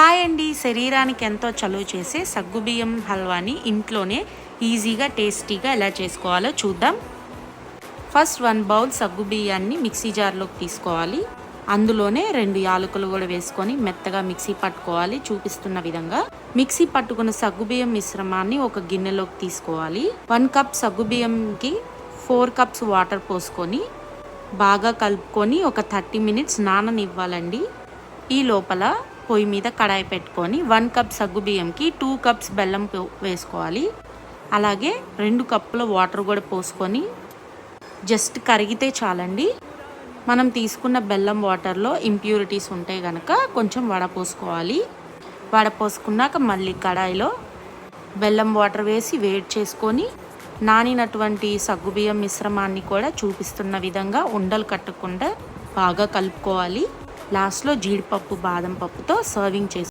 Hi అండి. శరీరానికి ఎంతో చలువ చేసే సగ్గుబియ్యం హల్వాని ఇంట్లోనే ఈజీగా టేస్టీగా ఎలా చేసుకోవాలో చూద్దాం. ఫస్ట్ వన్ బౌల్ సగ్గుబియ్యాన్ని మిక్సీ జార్లోకి తీసుకోవాలి. అందులోనే రెండు యాలకులు కూడా వేసుకొని మెత్తగా మిక్సీ పట్టుకోవాలి చూపిస్తున్న విధంగా. మిక్సీ పట్టుకున్న సగ్గుబియ్యం మిశ్రమాన్ని ఒక గిన్నెలోకి తీసుకోవాలి. వన్ కప్ సగ్గుబియ్యంకి ఫోర్ కప్స్ వాటర్ పోసుకొని బాగా కలుపుకొని ఒక థర్టీ మినిట్స్ నాననివ్వాలండి. ఈ లోపల పొయ్యి మీద కడాయి పెట్టుకొని వన్ కప్ సగ్గు బియ్యంకి టూ కప్స్ బెల్లం పో- వేసుకోవాలి. అలాగే రెండు కప్పుల వాటర్ కూడా పోసుకొని జస్ట్ కరిగితే చాలండి. మనం తీసుకున్న బెల్లం వాటర్లో ఇంప్యూరిటీస్ ఉంటే కనుక కొంచెం వడపోసుకోవాలి వడపోసుకున్నాక మళ్ళీ కడాయిలో బెల్లం వాటర్ వేసి వేడి చేసుకొని నానినటువంటి సగ్గుబియ్యం మిశ్రమాన్ని కూడా చూపిస్తున్న విధంగా ఉండలు కట్టకుండా బాగా కలుపుకోవాలి. లాస్ట్లో జీడిపప్పు బాదం పప్పుతో సర్వింగ్ చేసి